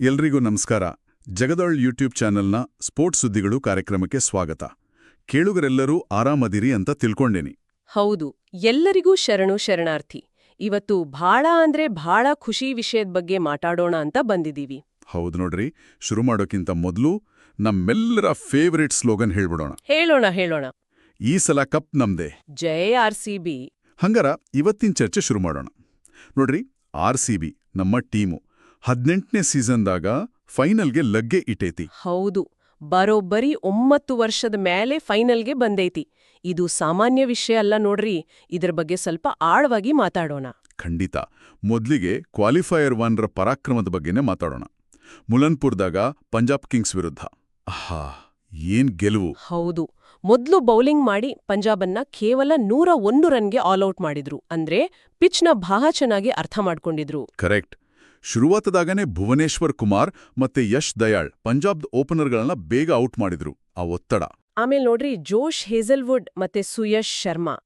ಎಲ್ರಿಗೂ ನಮಸ್ಕಾರ. ಜಗದಾಳ್ ಯೂಟ್ಯೂಬ್ ಚಾನೆಲ್ನ ಸ್ಪೋರ್ಟ್ಸ್ ಸುದ್ದಿಗಳು ಕಾರ್ಯಕ್ರಮಕ್ಕೆ ಸ್ವಾಗತ. ಕೇಳುಗರೆಲ್ಲರೂ ಆರಾಮದಿರಿ ಅಂತ ತಿಳ್ಕೊಂಡೇನಿ. ಹೌದು ಎಲ್ಲರಿಗೂ ಶರಣು ಶರಣಾರ್ಥಿ. ಇವತ್ತು ಭಾಳ ಅಂದ್ರೆ ಭಾಳ ಖುಷಿ ವಿಷಯದ ಬಗ್ಗೆ ಮಾತಾಡೋಣ ಅಂತ ಬಂದಿದ್ದೀವಿ. ಹೌದು ನೋಡ್ರಿ ಶುರು ಮಾಡೋಕ್ಕಿಂತ ಮೊದಲು ನಮ್ಮೆಲ್ಲರ ಫೇವರಿಟ್ ಸ್ಲೋಗನ್ ಹೇಳ್ಬಿಡೋಣ. ಹೇಳೋಣ ಹೇಳೋಣ. ಈ ಸಲ ಕಪ್ ನಮ್ದೇ. ಜಯ ಆರ್ ಸಿ ಬಿ. ಹಂಗಾರ ಇವತ್ತಿನ ಚರ್ಚೆ ಶುರು ಮಾಡೋಣ. ನೋಡ್ರಿ ಆರ್ ಸಿ ಬಿ ನಮ್ಮ ಟೀಮು. ಹದಿನೆಂಟನೇ ಸೀಸನ್ದಾಗ ಫೈನಲ್ಗೆ ಲಗ್ಗೆ ಇಟ್ಟೈತಿ ಹೌದು ಬರೋಬ್ಬರಿ ಒಂಬತ್ತು ವರ್ಷದ ಮೇಲೆ ಫೈನಲ್ಗೆ ಬಂದೈತಿ. ಇದು ಸಾಮಾನ್ಯ ವಿಷಯ ಅಲ್ಲ ನೋಡ್ರಿ ಇದ್ರ ಬಗ್ಗೆ ಸ್ವಲ್ಪ ಆಳವಾಗಿ ಮಾತಾಡೋಣ. ಖಂಡಿತ ಮೊದಲಿಗೆ ಕ್ವಾಲಿಫೈಯರ್ ಒನ್ರ ಪರಾಕ್ರಮದ ಬಗ್ಗೆನೇ ಮಾತಾಡೋಣ. ಮುಲನ್ಪುರ್ದಾಗ ಪಂಜಾಬ್ ಕಿಂಗ್ಸ್ ವಿರುದ್ಧ. ಆಹಾ ಏನ್ ಗೆಲುವು. ಹೌದು ಮೊದ್ಲು ಬೌಲಿಂಗ್ ಮಾಡಿ ಪಂಜಾಬನ್ನ ಕೇವಲ ನೂರ ಒಂದು ರನ್ಗೆ ಆಲ್ಔಟ್ ಮಾಡಿದ್ರು. ಅಂದ್ರೆ ಪಿಚ್ನ ಬಹಳ ಚೆನ್ನಾಗಿ ಅರ್ಥ ಮಾಡ್ಕೊಂಡಿದ್ರು. ಕರೆಕ್ಟ್. ಶುರುವಾತದಾಗನೇ ಭುವನೇಶ್ವರ್ ಕುಮಾರ್ ಮತ್ತೆ ಯಶ್ ದಯಾಳ್ ಪಂಜಾಬ್ದ ಓಪನರ್ಗಳನ್ನ ಬೇಗ ಔಟ್ ಮಾಡಿದ್ರು ಆ ಒತ್ತಡ. ಆಮೇಲೆ ನೋಡ್ರಿ ಜೋಶ್ ಹೇಸಲ್ವುಡ್ ಮತ್ತೆ ಸುಯಶ್ ಶರ್ಮಾ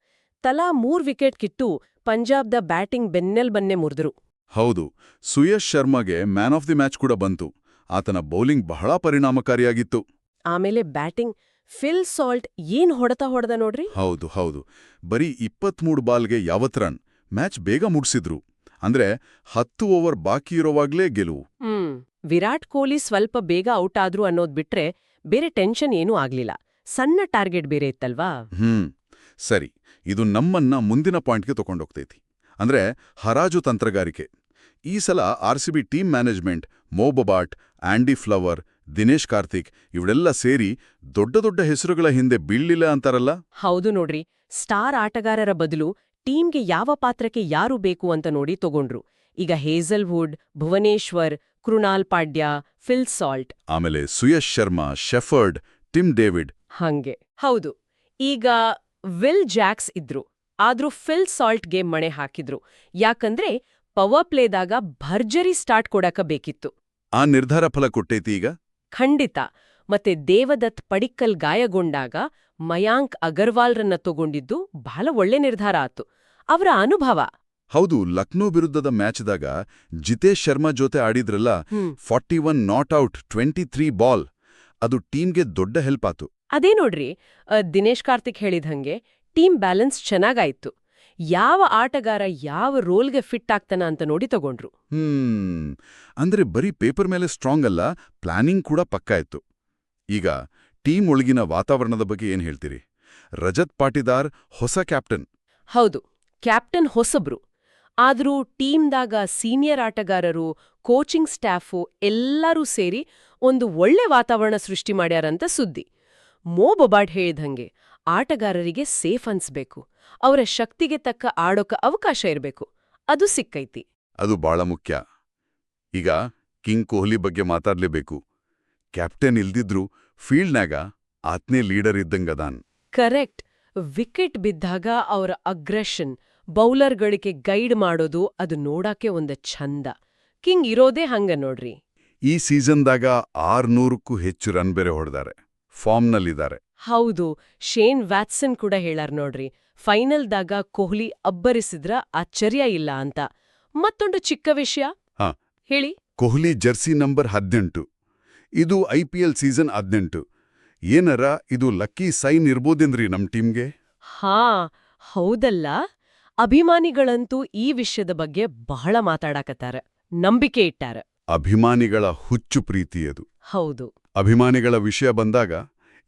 ತಲಾ ಮೂರ್ ವಿಕೆಟ್ ಕಿಟ್ಟು ಪಂಜಾಬ್ದ ಬ್ಯಾಟಿಂಗ್ ಬೆನ್ನೆಲ್ ಬನ್ನೆ ಮುರಿದ್ರು. ಹೌದು ಸುಯಶ್ ಶರ್ಮಾಗೆ ಮ್ಯಾನ್ ಆಫ್ ದಿ ಮ್ಯಾಚ್ ಕೂಡ ಬಂತು. ಆತನ ಬೌಲಿಂಗ್ ಬಹಳ ಪರಿಣಾಮಕಾರಿಯಾಗಿತ್ತು. ಆಮೇಲೆ ಬ್ಯಾಟಿಂಗ್ ಫಿಲ್ ಸಾಲ್ಟ್ ಏನ್ ಹೊಡೆತ ಹೊಡೆದ ನೋಡ್ರಿ? ಹೌದು ಹೌದು. ಬರೀ ಇಪ್ಪತ್ಮೂರು ಬಾಲ್ಗೆ ಯಾವತ್ ರನ್ ಮ್ಯಾಚ್ ಬೇಗ ಮುಗಿಸಿದ್ರು ಅಂದ್ರೆ ಹತ್ತು ಓವರ್ ಬಾಕಿ ಇರೋವಾಗ್ಲೇ ಗೆಲುವು. ಹ್ಮ್. ವಿರಾಟ್ ಕೊಹ್ಲಿ ಸ್ವಲ್ಪ ಬೇಗ ಔಟ್ ಆದ್ರು ಅನ್ನೋದ್ ಬಿಟ್ರೆ ಬೇರೆ ಟೆನ್ಷನ್ ಏನೂ ಆಗ್ಲಿಲ್ಲ. ಸಣ್ಣ ಟಾರ್ಗೆಟ್ ಬೇರೆ ಇತ್ತಲ್ವಾ? ಹ್ಮ್. ಸರಿ ಇದು ನಮ್ಮನ್ನ ಮುಂದಿನ ಪಾಯಿಂಟ್ಗೆ ತಗೊಂಡೋಗ್ತೈತಿ. ಅಂದ್ರೆ ಹರಾಜು ತಂತ್ರಗಾರಿಕೆ. ಈ ಸಲ R C B team management Mo Bobat Andy Flower Dinesh Karthik ಇವಳೆಲ್ಲ ಸೇರಿ ದೊಡ್ಡ ದೊಡ್ಡ ಹೆಸರುಗಳ ಹಿಂದೆ ಬೀಳ್ಲಿಲ್ಲ ಅಂತಾರಲ್ಲ? ಹೌದು ನೋಡ್ರಿ. ಸ್ಟಾರ್ ಆಟಗಾರರ ಬದಲು ಟೀಮ್ಗೆ ಯಾವ ಪಾತ್ರಕ್ಕೆ ಯಾರು ಬೇಕು ಅಂತ ನೋಡಿ ತಗೊಂಡ್ರು. ಈಗ Hazlewood Bhuvneshwar Krunal Pandya Phil Salt. ಆಮೇಲೆ Suyash Sharma Shepherd Tim David. ಹಂಗೆ. ಹೌದು. ಈಗ ವಿಲ್ ಜಾಕ್ಸ್ ಇದ್ರು. ಆದ್ರೂ ಫಿಲ್ ಸಾಲ್ಟ್ಗೆ ಮಣೆ ಹಾಕಿದ್ರು. ಯಾಕಂದ್ರೆ ಪವರ್ ಪ್ಲೇದಾಗ ಭರ್ಜರಿ ಸ್ಟಾರ್ಟ್ ಕೊಡಕ ಬೇಕಿತ್ತು. ಆ ನಿರ್ಧಾರ ಫಲ ಕೊಟ್ಟೈತಿ ಈಗ? ಖಂಡಿತ. ಮತ್ತೆ ದೇವದತ್ ಪಡಿಕ್ಕಲ್ ಗಾಯಗೊಂಡಾಗ ಮಯಾಂಕ್ ಅಗರ್ವಾಲ್ರನ್ನ ತಗೊಂಡಿದ್ದು ಬಹಳ ಒಳ್ಳೆ ನಿರ್ಧಾರ ಆತು. ಅವರ ಅನುಭವ? ಹೌದು ಲಕ್ನೋ ವಿರುದ್ಧದ ಮ್ಯಾಚ್ದಾಗ ಜಿತೇಶ್ ಶರ್ಮಾ ಜೊತೆ ಆಡಿದ್ರಲ್ಲ forty one not out twenty three ball ಅದು ಟೀಮ್ಗೆ ದೊಡ್ಡ ಹೆಲ್ಪ್ ಆತು. ಅದೇ ನೋಡ್ರಿ ದಿನೇಶ್ ಕಾರ್ತಿಕ್ ಹೇಳಿದಂಗೆ ಟೀಮ್ ಬ್ಯಾಲೆನ್ಸ್ ಚೆನ್ನಾಗಾಯ್ತು. ಯಾವ ಆಟಗಾರ ಯಾವ ರೋಲ್ಗೆ ಫಿಟ್ ಆಗ್ತಾನ ಅಂತ ನೋಡಿ ತಗೊಂಡ್ರು. ಹ್ಮ್ ಅಂದ್ರೆ ಬರೀ ಪೇಪರ್ ಮೇಲೆ ಸ್ಟ್ರಾಂಗ್ ಅಲ್ಲ ಪ್ಲಾನಿಂಗ್ ಕೂಡ ಪಕ್ಕಾ ಇತ್ತು. ಈಗ ಟೀಮ್ ಒಳಗಿನ ವಾತಾವರಣದ ಬಗ್ಗೆ ಏನ್ ಹೇಳ್ತೀರಿ? ರಜತ್ ಪಾಟಿದಾರ್ ಹೊಸ ಕ್ಯಾಪ್ಟನ್. ಹೌದು ಕ್ಯಾಪ್ಟನ್ ಹೊಸಬ್ರು. ಆದರೂ ಟೀಮ್ದಾಗ ಸೀನಿಯರ್ ಆಟಗಾರರು ಕೋಚಿಂಗ್ ಸ್ಟಾಫು ಎಲ್ಲರೂ ಸೇರಿ ಒಂದು ಒಳ್ಳೆ ವಾತಾವರಣ ಸೃಷ್ಟಿ ಮಾಡ್ಯಾರಂತ ಸುದ್ದಿ. ಮೋ ಬೊಬಾಡ್ ಹೇಳಿದಂಗೆ ಆಟಗಾರರಿಗೆ ಸೇಫ್ ಅನ್ಸ್ಬೇಕು. ಅವರ ಶಕ್ತಿಗೆ ತಕ್ಕ ಆಡೋಕ ಅವಕಾಶ ಇರಬೇಕು. ಅದು ಸಿಕ್ಕೈತಿ. ಅದು ಬಹಳ ಮುಖ್ಯ. ಈಗ ಕಿಂಗ್ ಕೊಹ್ಲಿ ಬಗ್ಗೆ ಮಾತಾಡ್ಲೇಬೇಕು. ಕ್ಯಾಪ್ಟನ್ ಇಲ್ದಿದ್ರು ಫೀಲ್ಡ್ನಾಗ ಆತ್ನೇ ಲೀಡರ್ ಇದ್ದಂಗದಾನ್ ಕರೆಕ್ಟ್. ವಿಕೆಟ್ ಬಿದ್ದಾಗ ಅವರ ಅಗ್ರೆಷನ್ ಬೌಲರ್ಗಳಿಗೆ ಗೈಡ್ ಮಾಡೋದು ಅದು ನೋಡಾಕೆ ಒಂದು ಛಂದ. ಕಿಂಗ್ ಇರೋದೇ ಹಂಗ ನೋಡ್ರಿ. ಈ ಸೀಸನ್ದಾಗ ಆರ್ನೂರಕ್ಕೂ ಹೆಚ್ಚು ರನ್ ಬೇರೆ ಹೊಡೆದಾರೆ. ಫಾರ್ಮ್ನಲ್ಲಿದ್ದಾರೆ. ಹೌದು. ಶೇನ್ ವ್ಯಾಟ್ಸನ್ ಕೂಡ ಹೇಳಾರ್ ನೋಡ್ರಿ. ಫೈನಲ್ದಾಗ ಕೊಹ್ಲಿ ಅಬ್ಬರಿಸಿದ್ರ ಆಶ್ಚರ್ಯ ಇಲ್ಲ ಅಂತ. ಮತ್ತೊಂದು ಚಿಕ್ಕ ವಿಷಯ? ಹಾ. ಹೇಳಿ. ಕೊಹ್ಲಿ ಜರ್ಸಿ ನಂಬರ್ ಹದಿನೆಂಟು. ಇದು ಐ ಪಿ ಎಲ್ ಸೀಸನ್ ಹದಿನೆಂಟು. ಏನರ ಇದು ಲಕ್ಕಿ ಸೈನ್ ಇರ್ಬೋದೇನ್ರಿ ನಮ್ ಟೀಮ್ಗೆ? ಹಾ ಹೌದಲ್ಲ. ಅಭಿಮಾನಿಗಳಂತೂ ಈ ವಿಷಯದ ಬಗ್ಗೆ ಬಹಳ ಮಾತಾಡಕತ್ತಾರ. ನಂಬಿಕೆ ಇಟ್ಟಾರ. ಅಭಿಮಾನಿಗಳ ಹುಚ್ಚು ಪ್ರೀತಿ ಅದು. ಹೌದು. ಅಭಿಮಾನಿಗಳ ವಿಷಯ ಬಂದಾಗ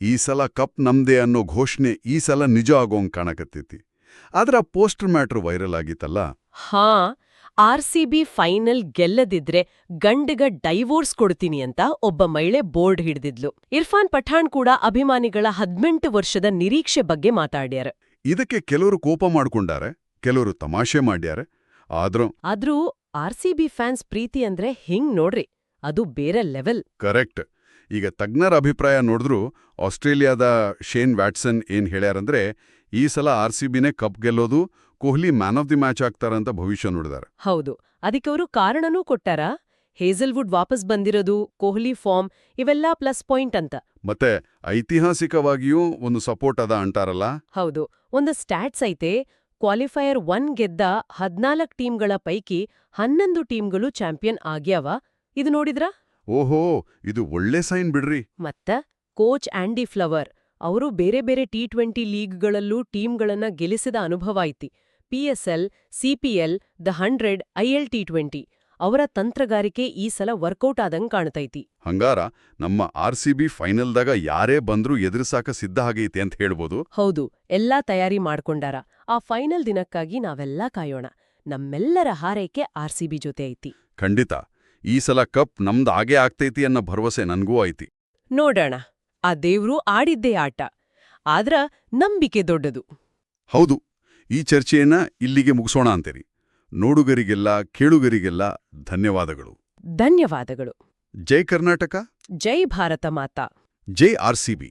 ಈ ಸಲ ಕಪ್ ನಮ್ದೇ ಅನ್ನೋ ಘೋಷಣೆ ಈ ಸಲ ನಿಜ ಆಗೋಂಗ್ ಕಾಣಕತ್ತೈತಿ. ಆದ್ರ ಪೋಸ್ಟರ್ ಮ್ಯಾಟ್ರ್ ವೈರಲ್ ಆಗಿತ್ತಲ್ಲ? ಹಾ ಆರ್ಸಿಬಿ ಫೈನಲ್ ಗೆಲ್ಲದಿದ್ರೆ ಗಂಡಗ ಡೈವೋರ್ಸ್ ಕೊಡ್ತೀನಿ ಅಂತ ಒಬ್ಬ ಮಹಿಳೆ ಬೋರ್ಡ್ ಹಿಡಿದಿದ್ಲು. ಇರ್ಫಾನ್ ಪಠಾಣ್ ಕೂಡ ಅಭಿಮಾನಿಗಳ ಹದಿನೆಂಟು ವರ್ಷದ ನಿರೀಕ್ಷೆ ಬಗ್ಗೆ ಮಾತಾಡ್ಯಾರ. ಇದಕ್ಕೆ ಕೆಲವರು ಕೋಪ ಮಾಡ್ಕೊಂಡಾರೆ ಕೆಲವರು ತಮಾಷೆ ಮಾಡ್ಯಾರೆ ಆದ್ರೂ ಆದ್ರೂ ಆರ್ಸಿಬಿ ಫ್ಯಾನ್ಸ್ ಪ್ರೀತಿ ಅಂದ್ರೆ ಹಿಂಗ್ ನೋಡ್ರಿ ಅದು ಬೇರೆ ಲೆವೆಲ್. ಕರೆಕ್ಟ್. ಈಗ ತಜ್ಞರ ಅಭಿಪ್ರಾಯ ನೋಡಿದ್ರು ಆಸ್ಟ್ರೇಲಿಯಾದ ಶೇನ್ ವ್ಯಾಟ್ಸನ್ ಏನ್ ಹೇಳ್ಯಾರಂದ್ರೆ ಈ ಸಲ ಆರ್ ಸಿ ಬಿನೇ ಕಪ್ ಗೆಲ್ಲೋದು Kohli man of the match ಆಗ್ತಾರಂತ ಭವಿಷ್ಯ ನೋಡಿದಾರೆ ಹೌದು. ಅದಕ್ಕೆ ಅವರು ಕಾರಣನೂ ಕೊಟ್ಟಾರ? ಹೇಸಲ್ವುಡ್ ವಾಪಸ್ ಬಂದಿರೋದು ಕೊಹ್ಲಿ ಫಾರ್ಮ್ ಇವೆಲ್ಲ ಪ್ಲಸ್ ಪಾಯಿಂಟ್ ಅಂತ. ಮತ್ತೆ ಐತಿಹಾಸಿಕವಾಗಿಯೂ ಒಂದು ಸಪೋರ್ಟ್ ಅದ ಅಂಟಾರಲ್ಲ? ಹೌದು. ಒಂದು ಸ್ಟ್ಯಾಟ್ಸ್ ಐತೆ ಕ್ವಾಲಿಫೈಯರ್ ಒನ್ ಗೆದ್ದ ಹದ್ನಾಲ್ಕ್ ಟೀಮ್ಗಳ ಪೈಕಿ ಹನ್ನೊಂದು ಟೀಮ್ಗಳು ಚಾಂಪಿಯನ್ ಆಗ್ಯಾವ. ಇದು ನೋಡಿದ್ರಾ? ಓಹೋ ಇದು ಒಳ್ಳೆ ಸೈನ್ ಬಿಡ್ರಿ. ಮತ್ತ ಕೋಚ್ ಆಂಡಿ ಫ್ಲವರ್ ಅವರು ಬೇರೆ ಬೇರೆ ಟಿ ಟ್ವೆಂಟಿ ಲೀಗ್ಗಳಲ್ಲೂ ಟೀಮ್ಗಳನ್ನ ಗೆಲ್ಲಿಸಿದ ಅನುಭವ ಐತಿ. PSL CPL the hundred IL T twenty ಅವರ ತಂತ್ರಗಾರಿಕೆ ಈ ಸಲ ವರ್ಕೌಟ್ ಆದಂಗ್ ಕಾಣ್ತೈತಿ. ಹಂಗಾರ ನಮ್ಮ ಆರ್ ಸಿ ಬಿ ಫೈನಲ್ದಾಗ ಯಾರೇ ಬಂದ್ರೂ ಎದುರಿಸಾಕ ಸಿದ್ಧ ಆಗೈತೆ ಅಂತ ಹೇಳ್ಬೋದು? ಹೌದು ಎಲ್ಲಾ ತಯಾರಿ ಮಾಡ್ಕೊಂಡಾರ. ಆ ಫೈನಲ್ ದಿನಕ್ಕಾಗಿ ನಾವೆಲ್ಲಾ ಕಾಯೋಣ. ನಮ್ಮೆಲ್ಲರ ಹಾರೈಕೆ ಬಿ ಜೊತೆ ಐತಿ. ಖಂಡಿತ. ಈ ಸಲ ಕಪ್ ನಮ್ದು ಆಗೇ ಆಗ್ತೈತಿ ಅನ್ನೋ ಭರವಸೆ ನನ್ಗೂ ಐತಿ. ನೋಡೋಣ. ಆ ದೇವ್ರು ಆಡಿದ್ದೇ ಆಟ. ಆದ್ರ ನಂಬಿಕೆ ದೊಡ್ಡದು. ಹೌದು. ಈ ಚರ್ಚೆಯನ್ನ ಇಲ್ಲಿಗೆ ಮುಗಿಸೋಣ ಅಂತೀರಿ ನೋಡುಗರಿಗೆಲ್ಲ ಕೇಳುಗರಿಗೆಲ್ಲ ಧನ್ಯವಾದಗಳು. ಧನ್ಯವಾದಗಳು. ಜೈ ಕರ್ನಾಟಕ. ಜೈ ಭಾರತ ಮಾತಾ. ಜೈ ಆರ್ ಸಿ ಬಿ.